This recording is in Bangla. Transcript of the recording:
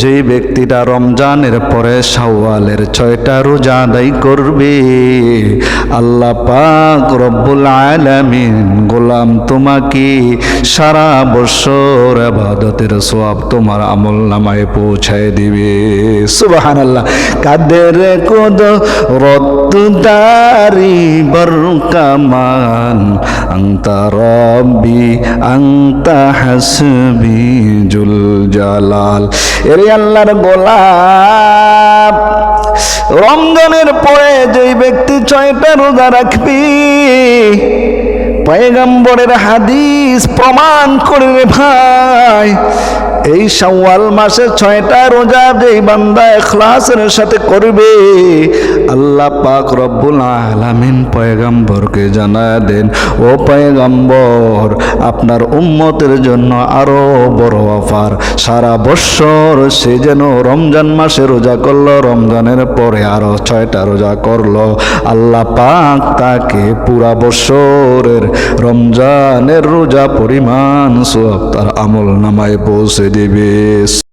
যেই ব্যক্তিটা রমজানের পরে সাওয়ালের ছয়টা রোজা আদায় করবে, আল্লাহ পাক রব্বুল আলামিন গোলাম তোমাকে সারা বছর আবাদতের সওয়াব তোমার আমল নামায় পৌঁছায় দিবে। সুবহানাল্লাহ। কাদের কোদ রত্তুদারি বরকামান আংতা রব্বি আংতা হাসবি জুল জালাল এরে আল্লাহর গোলাপ রমজানের পরে যেই ব্যক্তি ছয়টা রোজা রাখবি, পয়গম্বরের হাদিস প্রমাণ করে রে ভাই এই শাওয়াল মাসে ছয়টা রোজা যেই বান্দা এখলাসের সাথে করবে, আল্লাহ পাক রব্বুল আলামিন পয়গম্বরকে জানায় দেন, ও পয়গম্বর, আপনার উম্মতের জন্য আরও বড় অফার। সারা বৎসর সে যেন রমজান মাসে রোজা করল, রমজানের পরে আরও ছয়টা রোজা করল। আল্লাহ পাক তাকে পুরা বৎসরের রমজানের রোজা পরিমাণ সব তার আমল নামায় পৌঁছে দিবে